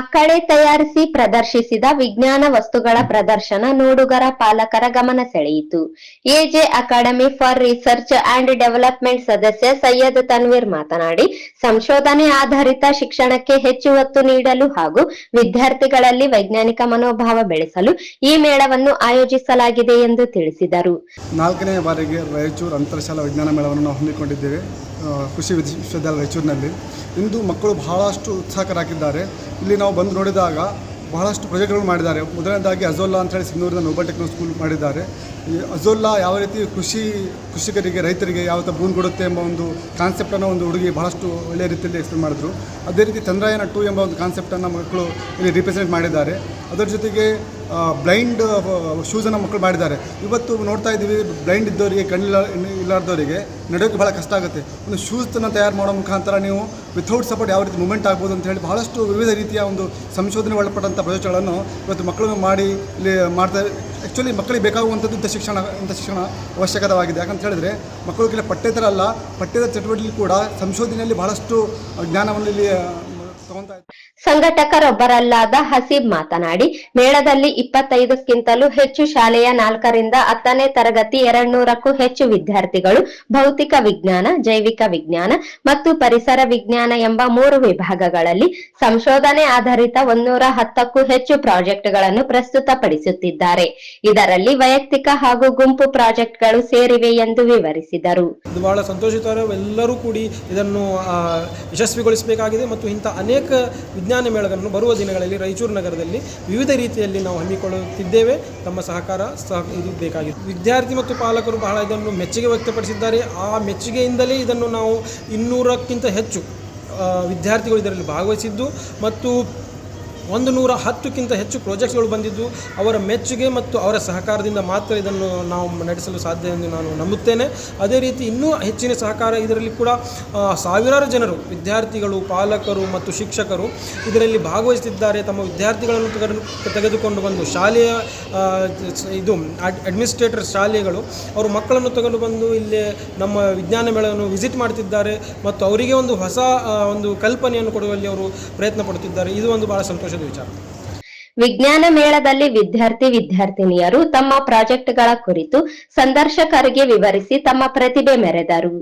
ಮಕ್ಕಳೇ ತಯಾರಿಸಿ ಪ್ರದರ್ಶಿಸಿದ ವಿಜ್ಞಾನ ವಸ್ತುಗಳ ಪ್ರದರ್ಶನ ನೋಡುಗರ ಪಾಲಕರ ಗಮನ ಸೆಳೆಯಿತು AJ academy for research and development ಸದಸ್ಯ ಸೈಯದ್ ತನ್ವೀರ್ ಮಾತನಾಡಿ ಸಂಶೋಧನೆ ಆಧಾರಿತ ಶಿಕ್ಷಣಕ್ಕೆ ಹೆಚ್ಚು ಒತ್ತು ನೀಡಲು ಹಾಗೂ ವಿದ್ಯಾರ್ಥಿಗಳಲ್ಲಿ ವೈಜ್ಞಾನಿಕ ಮನೋಭಾವ ಬೆಳೆಸಲು ಈ ಮೇಳವನ್ನು ಆಯೋಜಿಸಲಾಗಿದೆ ಎಂದು ತಿಳಿಸಿದರು ನಾಲ್ಕನೇ ಬಾರಿಗೆ ರಾಯಚೂರು ಅಂತರ್ಜಾಲ ವಿಜ್ಞಾನ ಮೇಳವನ್ನು ಹಮ್ಮಿಕೊಂಡಿದ್ದೇವೆ ಕೃಷಿ ವಿಶ್ವವಿದ್ಯಾಲಯ ರಾಯಚೂರಿನಲ್ಲಿ ಇಂದು ಮಕ್ಕಳು ಬಹಳಷ್ಟು ಉತ್ಸಾಹಕರಾಗಿದ್ದಾರೆ ಇಲ್ಲಿ ನಾವು ಬಂದು ನೋಡಿದಾಗ ಬಹಳಷ್ಟು ಪ್ರಾಜೆಕ್ಟ್ಗಳು ಮಾಡಿದ್ದಾರೆ ಮೊದಲನೇದಾಗಿ ಅಜೋಲ್ಲಾ ಅಂತೇಳಿ ಸಿಂಧೂರಿನ ನೋಬಲ್ ಟೆಕ್ನೋ ಸ್ಕೂಲ್ ಮಾಡಿದ್ದಾರೆ ಈ ಅಜೋಲ್ಲಾ ಯಾವ ರೀತಿ ಕೃಷಿ ಕೃಷಿಕರಿಗೆ ರೈತರಿಗೆ ಯಾವ ಥರ ಭೂಮಿ ಕೊಡುತ್ತೆ ಎಂಬ ಒಂದು ಕಾನ್ಸೆಪ್ಟನ್ನು ಒಂದು ಹುಡುಗಿ ಬಹಳಷ್ಟು ಒಳ್ಳೆಯ ರೀತಿಯಲ್ಲಿ ಎಕ್ಸ್ಪ್ಲೇನ್ ಮಾಡಿದ್ರು ಅದೇ ರೀತಿ ಚಂದ್ರಯಾನ ಟು ಎಂಬ ಒಂದು ಕಾನ್ಸೆಪ್ಟನ್ನು ಮಕ್ಕಳು ಇಲ್ಲಿ ರಿಪ್ರೆಸೆಂಟ್ ಮಾಡಿದ್ದಾರೆ ಅದರ ಜೊತೆಗೆ ಬ್ಲೈಂಡ್ ಶೂಸನ್ನು ಮಕ್ಕಳು ಮಾಡಿದ್ದಾರೆ ಇವತ್ತು ನೋಡ್ತಾ ಇದ್ದೀವಿ ಬ್ಲೈಂಡ್ ಇದ್ದವರಿಗೆ ಕಣ್ಣಿಲ್ಲ ಇಲ್ಲಾರ್ದವರಿಗೆ ನಡೆಯೋಕ್ಕೆ ಭಾಳ ಕಷ್ಟ ಆಗುತ್ತೆ ಒಂದು ಶೂಸನ್ನು ತಯಾರು ಮಾಡೋ ಮುಖಾಂತರ ನೀವು ವಿಥೌಟ್ ಸಪೋರ್ಟ್ ಯಾವ ರೀತಿ ಮೂಮೆಂಟ್ ಆಗ್ಬೋದು ಅಂತ ಹೇಳಿ ಬಹಳಷ್ಟು ವಿವಿಧ ರೀತಿಯ ಒಂದು ಸಂಶೋಧನೆ ಒಳಪಟ್ಟಂಥ ಪ್ರಯೋಜನಗಳನ್ನು ಇವತ್ತು ಮಕ್ಕಳನ್ನು ಮಾಡಿ ಇಲ್ಲಿ ಮಾಡ್ತಾರೆ ಆ್ಯಕ್ಚುಲಿ ಮಕ್ಕಳಿಗೆ ಬೇಕಾಗುವಂಥದ್ದು ಇಂಥ ಶಿಕ್ಷಣ ಇಂಥ ಶಿಕ್ಷಣ ಅವಶ್ಯಕತವಾಗಿದೆ ಯಾಕಂತ ಹೇಳಿದ್ರೆ ಮಕ್ಕಳು ಕೇವಲ ಪಠ್ಯೇತರ ಅಲ್ಲ ಪಠ್ಯದ ಚಟುವಟಿಕೆ ಕೂಡ ಸಂಶೋಧನೆಯಲ್ಲಿ ಬಹಳಷ್ಟು ಜ್ಞಾನವನ್ನು ಇಲ್ಲಿ ತಗೊತಾ ಸಂಘಟಕರೊಬ್ಬರಲ್ಲಾದ ಹಸೀಬ್ ಮಾತನಾಡಿ ಮೇಳದಲ್ಲಿ ಇಪ್ಪತ್ತೈದಕ್ಕಿಂತಲೂ ಹೆಚ್ಚು ಶಾಲೆಯ ನಾಲ್ಕರಿಂದ ಹತ್ತನೇ ತರಗತಿ ಎರಡ್ನೂರಕ್ಕೂ ಹೆಚ್ಚು ವಿದ್ಯಾರ್ಥಿಗಳು ಭೌತಿಕ ವಿಜ್ಞಾನ ಜೈವಿಕ ವಿಜ್ಞಾನ ಮತ್ತು ಪರಿಸರ ವಿಜ್ಞಾನ ಎಂಬ ಮೂರು ವಿಭಾಗಗಳಲ್ಲಿ ಸಂಶೋಧನೆ ಆಧಾರಿತ ಒಂದೂರ ಹತ್ತಕ್ಕೂ ಹೆಚ್ಚು ಪ್ರಾಜೆಕ್ಟ್ಗಳನ್ನು ಪ್ರಸ್ತುತಪಡಿಸುತ್ತಿದ್ದಾರೆ ಇದರಲ್ಲಿ ವೈಯಕ್ತಿಕ ಹಾಗೂ ಗುಂಪು ಪ್ರಾಜೆಕ್ಟ್ಗಳು ಸೇರಿವೆ ಎಂದು ವಿವರಿಸಿದರು ಬಹಳ ಸಂತೋಷಿತರು ಎಲ್ಲರೂ ಕೂಡಿ ಇದನ್ನು ಯಶಸ್ವಿಗೊಳಿಸಬೇಕಾಗಿದೆ ಮತ್ತು ಇಂಥ ಅನೇಕ ವಿಜ್ಞಾನ ಮೇಳಗಳನ್ನು ಬರುವ ದಿನಗಳಲ್ಲಿ ರಾಯಚೂರು ನಗರದಲ್ಲಿ ವಿವಿಧ ರೀತಿಯಲ್ಲಿ ನಾವು ಹಮ್ಮಿಕೊಳ್ಳುತ್ತಿದ್ದೇವೆ ತಮ್ಮ ಸಹಕಾರ ಸಹ ಇದು ಬೇಕಾಗಿದೆ ವಿದ್ಯಾರ್ಥಿ ಮತ್ತು ಪಾಲಕರು ಬಹಳ ಇದನ್ನು ಮೆಚ್ಚುಗೆ ವ್ಯಕ್ತಪಡಿಸಿದ್ದಾರೆ ಆ ಮೆಚ್ಚುಗೆಯಿಂದಲೇ ಇದನ್ನು ನಾವು ಇನ್ನೂರಕ್ಕಿಂತ ಹೆಚ್ಚು ವಿದ್ಯಾರ್ಥಿಗಳು ಇದರಲ್ಲಿ ಭಾಗವಹಿಸಿದ್ದು ಮತ್ತು ಒಂದು ನೂರ ಹತ್ತಕ್ಕಿಂತ ಹೆಚ್ಚು ಪ್ರಾಜೆಕ್ಟ್ಗಳು ಬಂದಿದ್ದು ಅವರ ಮೆಚ್ಚುಗೆ ಮತ್ತು ಅವರ ಸಹಕಾರದಿಂದ ಮಾತ್ರ ಇದನ್ನು ನಾವು ನಡೆಸಲು ಸಾಧ್ಯ ಎಂದು ನಾನು ನಂಬುತ್ತೇನೆ ಅದೇ ರೀತಿ ಇನ್ನೂ ಹೆಚ್ಚಿನ ಸಹಕಾರ ಇದರಲ್ಲಿ ಕೂಡ ಸಾವಿರಾರು ಜನರು ವಿದ್ಯಾರ್ಥಿಗಳು ಪಾಲಕರು ಮತ್ತು ಶಿಕ್ಷಕರು ಇದರಲ್ಲಿ ಭಾಗವಹಿಸುತ್ತಿದ್ದಾರೆ ತಮ್ಮ ವಿದ್ಯಾರ್ಥಿಗಳನ್ನು ತೆಗೆದುಕೊಂಡು ಬಂದು ಶಾಲೆಯ ಇದು ಅಡ್ಮಿನಿಸ್ಟ್ರೇಟರ್ ಶಾಲೆಗಳು ಅವರು ಮಕ್ಕಳನ್ನು ತಗೊಂಡು ಬಂದು ಇಲ್ಲಿ ನಮ್ಮ ವಿಜ್ಞಾನ ಮೇಳವನ್ನು ವಿಸಿಟ್ ಮಾಡ್ತಿದ್ದಾರೆ ಮತ್ತು ಅವರಿಗೆ ಒಂದು ಹೊಸ ಒಂದು ಕಲ್ಪನೆಯನ್ನು ಕೊಡುವಲ್ಲಿ ಅವರು ಪ್ರಯತ್ನ ಪಡುತ್ತಿದ್ದಾರೆ ಇದು ಒಂದು ಭಾಳ ಸಂತೋಷ ವಿಚಾರ ವಿಜ್ಞಾನ ಮೇಳದಲ್ಲಿ ವಿದ್ಯಾರ್ಥಿ ವಿದ್ಯಾರ್ಥಿನಿಯರು ತಮ್ಮ ಪ್ರಾಜೆಕ್ಟ್ಗಳ ಕುರಿತು ಸಂದರ್ಶಕರಿಗೆ ವಿವರಿಸಿ ತಮ್ಮ ಪ್ರತಿಭೆ ಮೆರೆದರು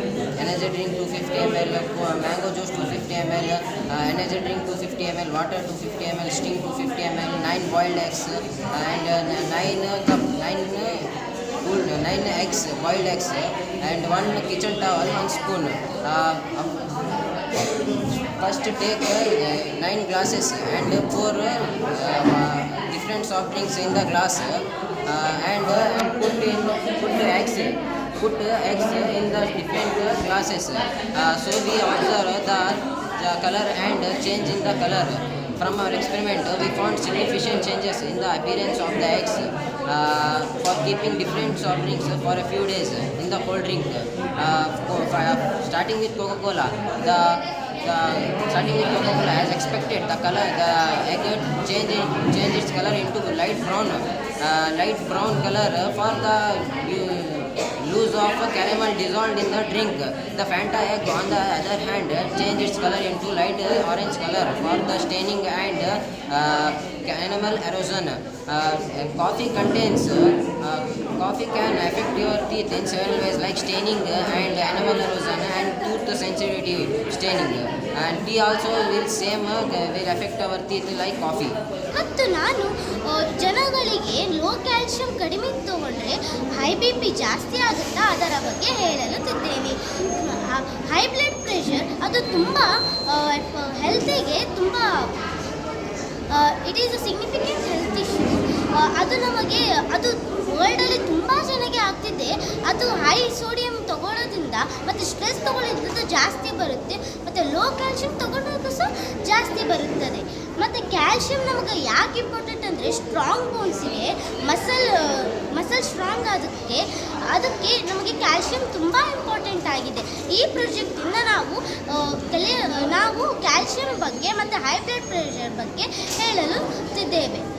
Energy drink 250 ml, uh, mango juice 250 ml, uh, energy drink 250 ml, water 250 ml, sting 250 ml, 9 boiled eggs and 9 eggs, boiled eggs, uh, and 1 kitchen towel, 1 spoon. First take 9 glasses and pour different soft drinks in the glass and put the eggs put the uh, eggs in the different uh, glasses. Uh, so we observe the color and change in the color. From our experiment, we found significant changes in the appearance of the eggs for keeping different soft drinks for a few days in the cold drink. starting with Coca-Cola, the the starting with Coca-Cola as expected the color the egg change change its color into light brown uh, light brown color for the use of caramel dissolved in the drink. The Fanta egg, on the other hand, changed its color into light orange color for the staining and uh, caramel erosion. Uh, coffee contains coffee can affect your teeth in several ways like staining and enamel erosion and tooth sensitivity staining. And tea also will same will affect our teeth like coffee. ಮತ್ತು ನಾನು ಜನಗಳಿಗೆ low calcium ಕಡಿಮೆ ತಗೊಂಡ್ರೆ high B P ಜಾಸ್ತಿ ಆಗುತ್ತಾ ಅದರ ಬಗ್ಗೆ ಹೇಳಲುತ್ತಿದ್ದೇನೆ high blood pressure ಅದು ತುಂಬ ಹೆಲ್ತಿಗೆ ತುಂಬ it is a significant health issue ಅದು ನಮಗೆ ಅದು ವರ್ಲ್ಡಲ್ಲಿ ತುಂಬ ಜನಕ್ಕೆ ಆಗ್ತಿದೆ ಅದು ಹೈ ಸೋಡಿಯಂ ತಗೊಳ್ಳೋದ್ರಿಂದ ಮತ್ತು ಸ್ಟ್ರೆಸ್ ತಗೊಳ್ಳೋದ್ರಿಂದ ಜಾಸ್ತಿ ಬರುತ್ತೆ ಮತ್ತು ಲೋ ಕ್ಯಾಲ್ಶಿಯಂ ತಗೊಳ್ಳೋದು ಸಹ ಜಾಸ್ತಿ ಬರುತ್ತದೆ ಮತ್ತು ಕ್ಯಾಲ್ಸಿಯಂ ನಮಗೆ ಯಾಕೆ ಇಂಪಾರ್ಟೆಂಟ್ ಅಂದರೆ ಸ್ಟ್ರಾಂಗ್ ಬೋನ್ಸಿಗೆ ಮಸಲ್ ಮಸಲ್ ಸ್ಟ್ರಾಂಗ್ ಆದಕ್ಕೆ ಅದಕ್ಕೆ ನಮಗೆ ಕ್ಯಾಲ್ಶಿಯಂ ತುಂಬ ಇಂಪಾರ್ಟೆಂಟ್ ಆಗಿದೆ ಈ ಪ್ರಾಜೆಕ್ಟಿಂದ ನಾವು ಕಲಿಯ ನಾವು ಕ್ಯಾಲ್ಸಿಯಂ ಬಗ್ಗೆ ಮತ್ತು ಹೈ ಬ್ಲಡ್ ಪ್ರೆಷರ್ ಬಗ್ಗೆ ಹೇಳಲು ತಿದ್ದೇವೆ